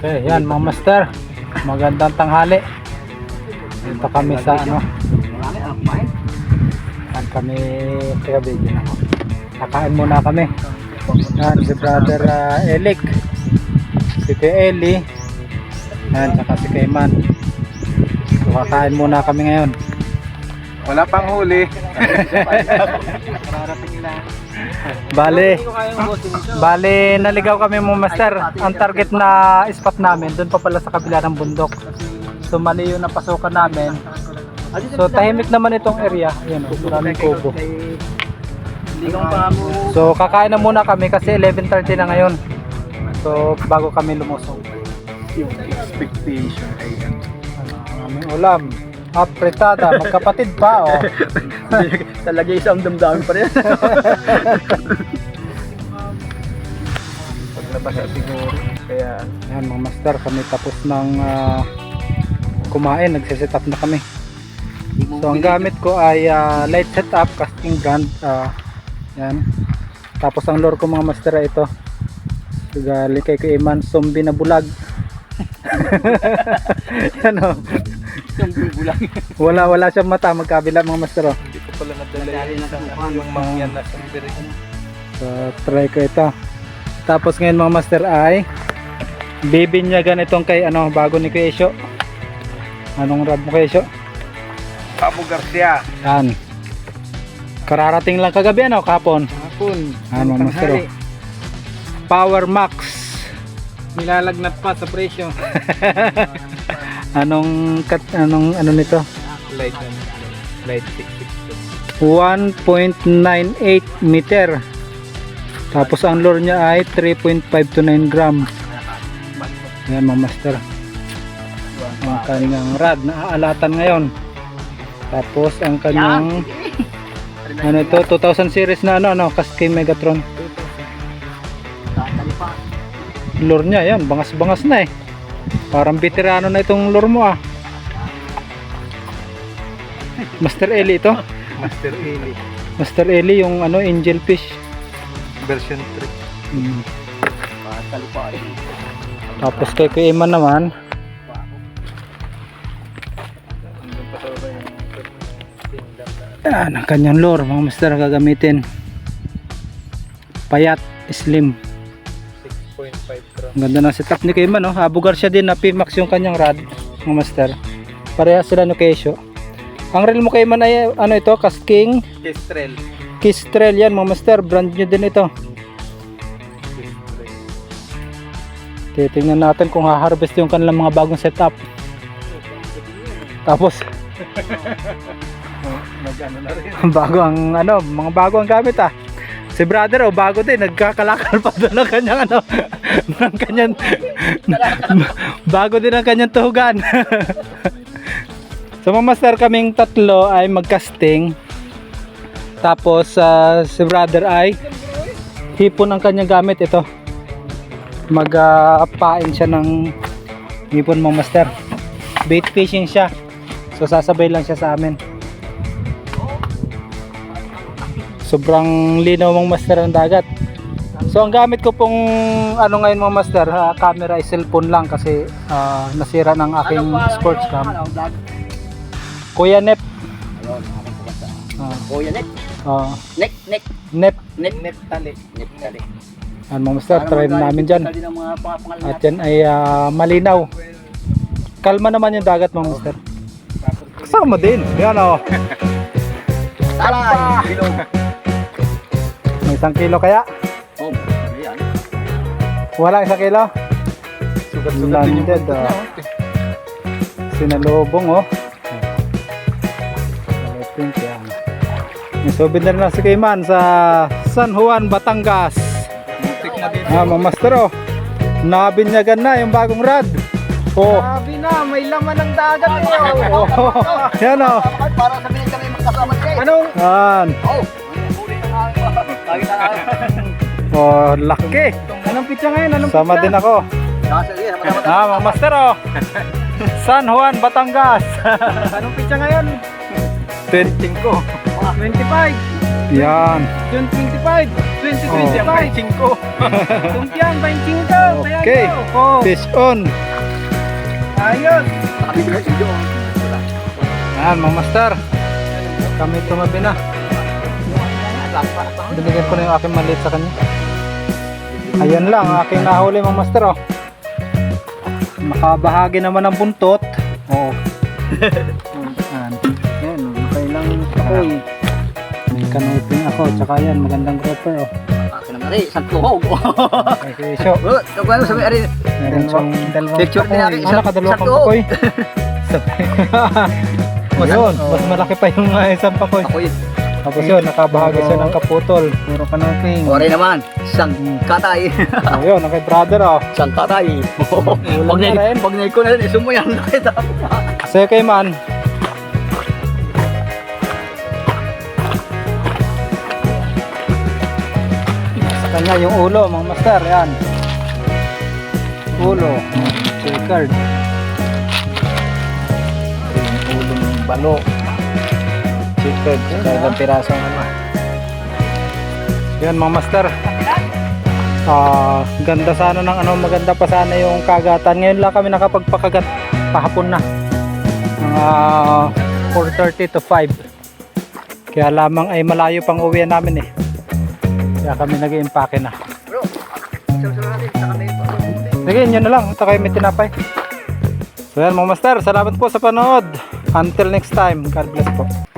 Ayan mga master, magandang tanghali. Dito kami sa ano, Yan kami, teka video na ako. Nakain muna kami. Yan, si brother uh, Elik. Si Kuya Eli. Yan, saka si Kayman. So, kakain muna kami ngayon. Wala pang huli. Bale, bale naligaw kami mga master. Ang target na spot namin, doon pa pala sa kabila ng bundok. So mali yung napasukan namin. So tahimik naman itong area. Ayan, oh, maraming kubo. So kakain na muna kami kasi 11.30 na ngayon. So bago kami lumusong. Yung expectation ay Ano, ulam. Apretada, magkapatid pa oh. Talaga isang damdamin pa rin. Paglabas na siguro. Kaya Ayan mga master, kami tapos ng ah, kumain, nagsiset up na kami. So ang gamit ko ay ah, light setup, casting brand. ah, yan. Tapos ang lure ko mga master ay ito. Galing kay Kuya Iman, zombie na bulag. yan o. yung bulang. Wala, wala siyang mata, magkabila mga master o. Hindi ko pala nadala yung yung mangyan na sandiri. So try ko ito. Tapos ngayon mga master ay bibinyagan itong kay ano, bago ni Kuya Isyo. Anong rad mo Kuya Isyo? Papo Garcia. Yan. Kararating lang kagabi ano, kapon. Hapon. Ah, mga master, oh. Power Max. Nilalagnat pa sa presyo. Anong kat anong ano nito? Light Light 662. 1.98 meter. Tapos ang lure niya ay 3.5 to 9 gram. Yan mga master. Ang kanyang rad na aalatan ngayon. Tapos ang kanyang ano ito 2000 series na ano ano Cascade Megatron. Lure niya yan, bangas-bangas na eh. Parang veterano na itong lure mo ah. Master Eli ito. Master Eli. Master Eli yung ano angel fish. Version Mm. 3. Talipa eh. Tapos kay Kuya Iman naman, pa yan ang kanyang lure mga master gagamitin. Payat, slim. 6.5 gram. Ang ganda ng setup ni Kuya Iman, no? Abugar siya din na Pimax yung kanyang rod, mga master. Pareha sila no Kesyo. Ang reel mo Kuya Iman ay ano ito, Casking Kestrel. Kiss Trail yan mga master, brand new din ito. Titingnan natin kung ha-harvest yung kanilang mga bagong setup. Tapos bago ang ano, mga bago ang gamit ah. Si brother oh, bago din, nagkakalakal pa doon ng kanyang ano, ng kanyang bago din ang kanyang tuhugan. so mga master kaming tatlo ay magcasting. Tapos ah, si brother ay hipon ang kanyang gamit ito. Mag-pain siya ng hipon mga master. Bait fishing siya. So sasabay lang siya sa amin. Sobrang linaw mong master ng dagat. So ang gamit ko pong ano ngayon mga master, ha, camera ay cellphone lang kasi ah, nasira ng aking sports cam. Kuya Nep. Ah, Kuya Nek, ah, Nek, Nek, Nep. Nek, Nek, tali, Nek, tali. Ano mga master, try namin dyan. Mga At yan ay ah, malinaw. Kalma naman yung dagat mga master. Kasama din. Yan o. Talay, bilog. Isang kilo kaya? Oh, ayan. Wala isang kilo? Sugat-sugat din yung Landed, bundok ah. niya, oh. Sinalubong oh. Pink yan. May souvenir na si Kayman sa San Juan, Batangas. Na. Ah, mga master oh. Nabinyagan na yung bagong rad. Oh. Sabi na, may laman ng dagat eh. oh. Yan oh. Para sabihin kami magkasama kayo. Anong? Yan. Oh, Lagi na. Oh, laki. Anong pizza ngayon? Anong Sama din ako. Sama-sama. Ah, mga master oh. San Juan, Batangas. Anong pizza ngayon? 25. 25. Yan. June 25. 2025. 25. Kumpiyan, 25. Okay. Oh. Fish on. Ayos. Yan, mga master. Kami tumabi na. Binigyan ko na yung aking maliit sa kanya. Ayan lang, ang aking nahuli mga master oh. Makabahagi naman ng buntot. Oo. Yan. Yan, kailang ako'y. May kanuping ako, tsaka yan, magandang grouper oh. Akin naman rin, isang tuhog. Kesyo. Oh, Ito ko sabi, ari. Meron siyang dalawang Picture din Ano, pakoy. mas, mas malaki pa yung uh, isang pakoy. Ako yun. Tapos yun, nakabahagi siya ng kaputol. Puro kanoping. Ori naman, isang katay. Oh, yun, ang kay brother oh. Isang katay. Pag na rin. pag nai ko na rin, isumo yan. Nakita. Sa'yo kay man. Sa kanya yung ulo, mga master, yan. Ulo, checkered. Ulong balo. Chicken. Saka ilang piraso ano. Yan mga master. Ah, ganda sana ng ano, maganda pa sana yung kagatan. Ngayon lang kami nakapagpakagat pahapon na. Mga 4:30 to 5. Kaya lamang ay malayo pang uwi namin eh. Kaya kami nag-iimpake na. Bro, Sige, yun na lang. Ito kayo may tinapay. So yan mga master, salamat po sa panood. Until next time, God bless po.